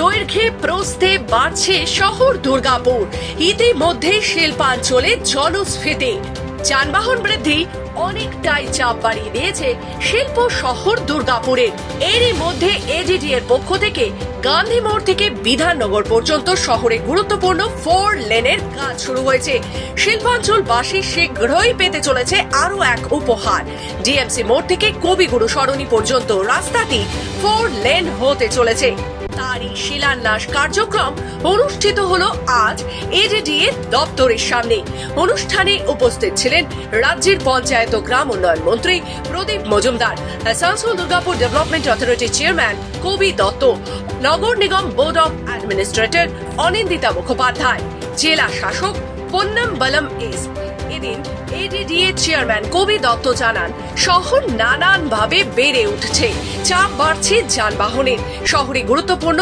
দৈর্ঘ্যে প্রস্থে বাড়ছে শহর দুর্গাপুর। ইতিমধ্যে শিল্পাঞ্চলে জনস্ফীতি। যানবাহন বৃদ্ধি অনেকটাই চাপ বাড়িয়ে দিয়েছে শিল্প শহর দুর্গাপুরের এরই মধ্যে এডিডি এর পক্ষ থেকে গান্ধী মোড় থেকে বিধাননগর পর্যন্ত শহরে গুরুত্বপূর্ণ ফোর লেনের কাজ শুরু হয়েছে। শিল্পাঞ্চলবাসী শীঘ্রই পেতে চলেছে আরও এক উপহার। ডিএমসি মোড় থেকে কবিগুরু সরণি পর্যন্ত রাস্তাটি ফোর লেন হতে চলেছে। তারই শিলান্যাস কার্যক্রম অনুষ্ঠিত হলো আজ এডিডিএ দপ্তরের সামনে। অনুষ্ঠানে উপস্থিত ছিলেন রাজ্যের পঞ্চায়েত ও গ্রাম উন্নয়ন মন্ত্রী Pradip Majumdar Asansol Durgapur development authority chairman Kabi Dutta, Nagar Nigam board of administrator Anindita Mukhopadhyay, জেলা শাসক পন্নম বলম এস এদিন এডিডিএ চেয়ারম্যান কবি দত্ত জানান, শহর নানানভাবে বেড়ে উঠছে। চাপ বাড়ছে যানবাহনের শহরে গুরুত্বপূর্ণ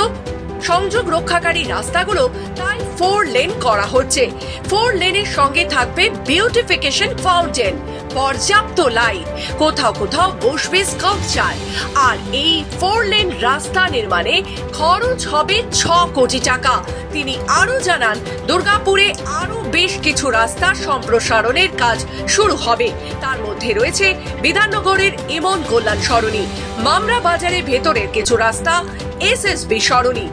সংযোগ রক্ষাকারী রাস্তাগুলো তাই ফোর লেন করা হচ্ছে। ফোর লেনের সঙ্গে থাকবে বিউটিফিকেশন ফাউন্টেন পর্যাপ্ত লাইট কোথাও কোথাও বসবে স্কাল্পচার আর এই ফোর লেন রাস্তা নির্মাণে খরচ হবে ছ কোটি টাকা। তিনি আরও জানান, দুর্গাপুরে আরও বেশ কিছু রাস্তা সম্প্রসারণের কাজ শুরু হবে। তার মধ্যে রয়েছে বিধাননগরের ইমন কল্যাণ সরণি, মামরা বাজারের ভেতরের কিছু রাস্তা এসএসবি সরণি।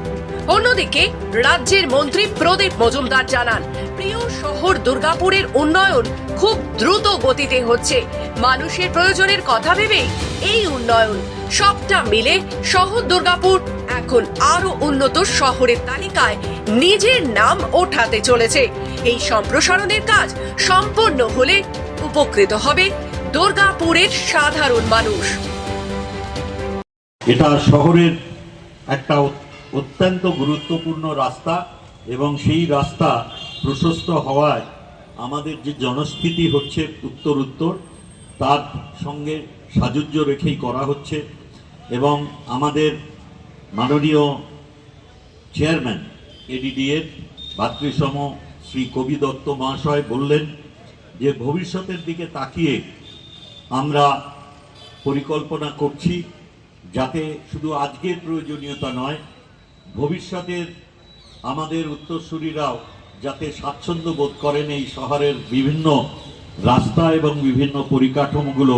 অন্যদিকে, রাজ্যের মন্ত্রী প্রদীপ মজুমদার জানান, প্রিয় শহর দুর্গাপুরের উন্নয়ন খুব দ্রুত গতিতে হচ্ছে। মানুষের প্রয়োজনের কথা ভেবে এই উন্নয়ন সবটা মিলে শহর দুর্গাপুর এখন আরও উন্নত শহরের তালিকায় নিজের নাম ওঠাতে চলেছে। এই সম্প্রসারণের কাজ সম্পন্ন হলে উপকৃত হবে দুর্গাপুরের সাধারণ মানুষ। এটা শহরের একটা অত্যন্ত গুরুত্বপূর্ণ রাস্তা এবং সেই রাস্তা প্রশস্ত হওয়ায় আমাদের যে জনস্ফীতি হচ্ছে উত্তর উত্তর তার সঙ্গে সাযুজ্য রেখেই করা হচ্ছে এবং আমাদের মাননীয় চেয়ারম্যান এডিডিএর ভাতৃসম শ্রী কবি দত্ত মহাশয় বললেন যে, ভবিষ্যতের দিকে তাকিয়ে আমরা পরিকল্পনা করছি যাতে শুধু আজকের প্রয়োজনীয়তা নয় ভবিষ্যতের আমাদের উত্তরসূরিরাও যাতে স্বাচ্ছন্দ্য বোধ করেন এই শহরের বিভিন্ন রাস্তা এবং বিভিন্ন পরিকাঠামোগুলো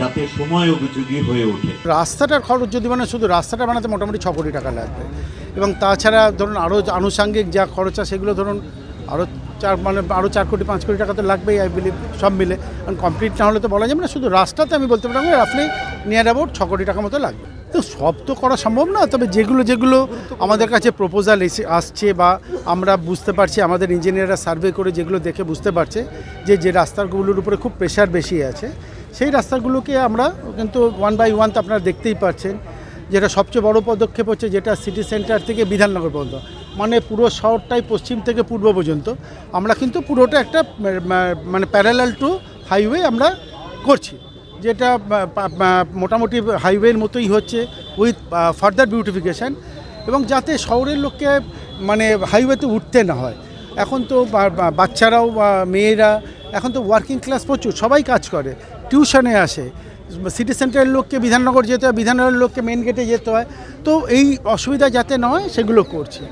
যাতে সময় উপযোগী হয়ে ওঠে। রাস্তাটার খরচ যদি মানে শুধু রাস্তাটা বানাতে মোটামুটি ছ কোটি টাকা লাগবে। এবং তাছাড়া ধরুন আরও আনুষাঙ্গিক যা খরচ সেগুলো ধরুন আরও চার মানে আরও চার কোটি, পাঁচ কোটি টাকা তো লাগবেই আই বিলিভ সব মিলে। কারণ কমপ্লিট না হলে তো বলা যাবে না, শুধু রাস্তাতে আমি বলতে পারব রাফলি নিয়ার অ্যাবাউট ছ কোটি টাকা মতো লাগবে। তো সব তো করা সম্ভব না, তবে যেগুলো যেগুলো আমাদের কাছে প্রপোজাল এসে আসছে বা আমরা বুঝতে পারছি, আমাদের ইঞ্জিনিয়াররা সার্ভে করে যেগুলো দেখে বুঝতে পারছে যে যে রাস্তাগুলোর উপরে খুব প্রেশার বেশি আছে, সেই রাস্তাগুলোকে আমরা কিন্তু ওয়ান বাই ওয়ান তো আপনারা দেখতেই পাচ্ছেন যেটা সবচেয়ে বড় পদক্ষেপ হচ্ছে যেটা সিটি সেন্টার থেকে বিধাননগর পর্যন্ত মানে পুরো শহরটাই পশ্চিম থেকে পূর্ব পর্যন্ত। আমরা কিন্তু পুরোটা একটা মানে প্যারালাল টু হাইওয়ে আমরা করছি। যেটা মোটামুটি হাইওয়ের মতোই হচ্ছে উইথ ফার্দার বিউটিফিকেশান এবং যাতে শহরের লোককে মানে হাইওয়েতে উঠতে না হয়। এখন তো বাচ্চারাও মেয়েরা, এখন তো ওয়ার্কিং ক্লাস প্রচুর, সবাই কাজ করে টিউশনে আসে সিটি সেন্টারের লোককে বিধাননগর যেতে হয়, বিধাননগরের লোককে মেন গেটে যেতে হয়, তো এই অসুবিধা যাতে না হয়, সেগুলো করছি।